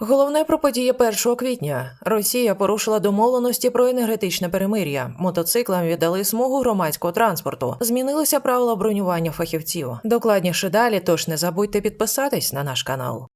Головне про події 1 квітня. Росія порушила домовленості про енергетичне перемир'я. Мотоциклам віддали смугу громадського транспорту. Змінилися правила бронювання фахівців. Докладніше далі, тож не забудьте підписатись на наш канал.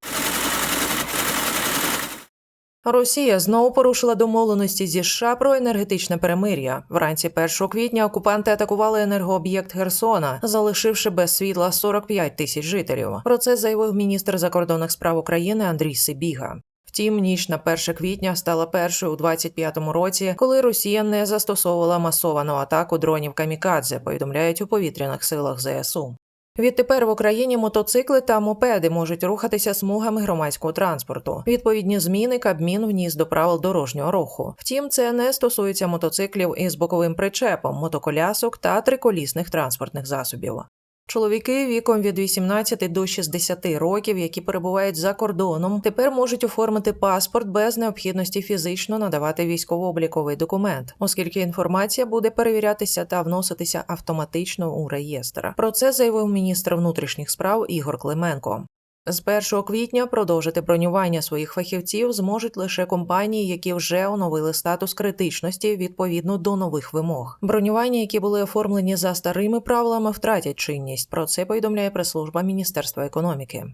Росія знову порушила домовленості зі США про енергетичне перемир'я. Вранці 1 квітня окупанти атакували енергооб'єкт Херсона, залишивши без світла 45 тисяч жителів. Про це заявив міністр закордонних справ України Андрій Сибіга. Втім, ніч на 1 квітня стала першою у 25-му році, коли Росія не застосовувала масовану атаку дронів камікадзе, повідомляють у повітряних силах ЗСУ. Відтепер в Україні мотоцикли та мопеди можуть рухатися смугами громадського транспорту. Відповідні зміни Кабмін вніс до правил дорожнього руху. Втім, це не стосується мотоциклів із боковим причепом, мотоколясок та триколісних транспортних засобів. Чоловіки віком від 18 до 60 років, які перебувають за кордоном, тепер можуть оформити паспорт без необхідності фізично надавати військово-обліковий документ, оскільки інформація буде перевірятися та вноситися автоматично у реєстр. Про це заявив міністр внутрішніх справ Ігор Клименко. З 1 квітня продовжити бронювання своїх фахівців зможуть лише компанії, які вже оновили статус критичності відповідно до нових вимог. Бронювання, які були оформлені за старими правилами, втратять чинність. Про це повідомляє прес-служба Міністерства економіки.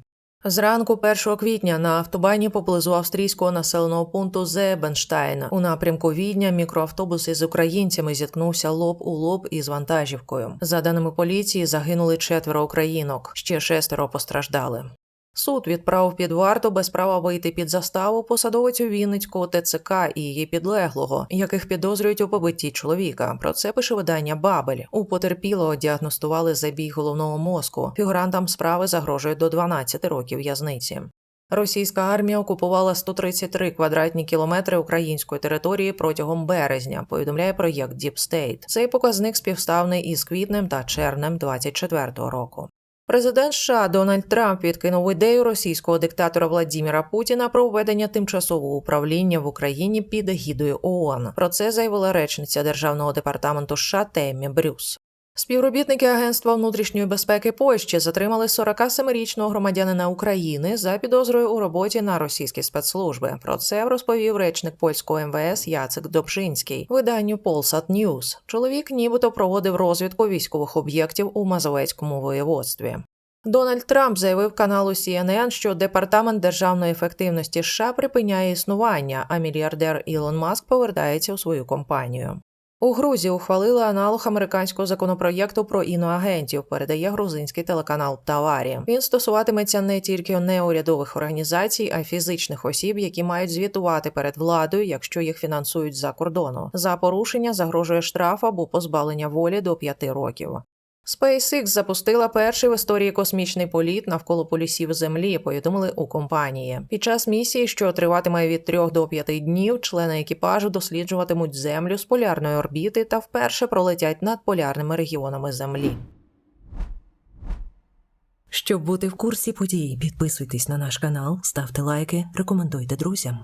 Зранку 1 квітня на автобані поблизу австрійського населеного пункту Зебенштайн у напрямку Відня мікроавтобус із українцями зіткнувся лоб у лоб із вантажівкою. За даними поліції, загинули четверо українок, ще шестеро постраждали. Суд відправив під варту без права вийти під заставу посадовицю Вінницького ТЦК і її підлеглого, яких підозрюють у побитті чоловіка. Про це пише видання Бабель. У потерпілого діагностували забій головного мозку. Фігурантам справи загрожує до 12 років в'язниці. Російська армія окупувала 133 квадратні кілометри української території протягом березня. Повідомляє проєкт State. Цей показник співставний із квітнем та червнем 24-го року. Президент США Дональд Трамп відкинув ідею російського диктатора Владіміра Путіна про введення тимчасового управління в Україні під егідою ООН. Про це заявила речниця Державного департаменту США Теммі Брюс. Співробітники Агентства внутрішньої безпеки Польщі затримали 47-річного громадянина України за підозрою у роботі на російські спецслужби. Про це розповів речник польського МВС Яцек Добшинський виданню Polsat News. Чоловік нібито проводив розвідку військових об'єктів у Мазовецькому воєводстві. Дональд Трамп заявив каналу CNN, що департамент державної ефективності США припиняє існування, а мільярдер Ілон Маск повертається у свою компанію. У Грузії ухвалили аналог американського законопроєкту про іноагентів, передає грузинський телеканал Таварі. Він стосуватиметься не тільки неурядових організацій, а й фізичних осіб, які мають звітувати перед владою, якщо їх фінансують за кордону. За порушення загрожує штраф або позбавлення волі до 5 років. SpaceX запустила перший в історії космічний політ навколо полюсів Землі. Повідомили у компанії. Під час місії, що триватиме від 3 до 5 днів, члени екіпажу досліджуватимуть землю з полярної орбіти та вперше пролетять над полярними регіонами Землі. Щоб бути в курсі подій, підписуйтесь на наш канал, ставте лайки, рекомендуйте друзям.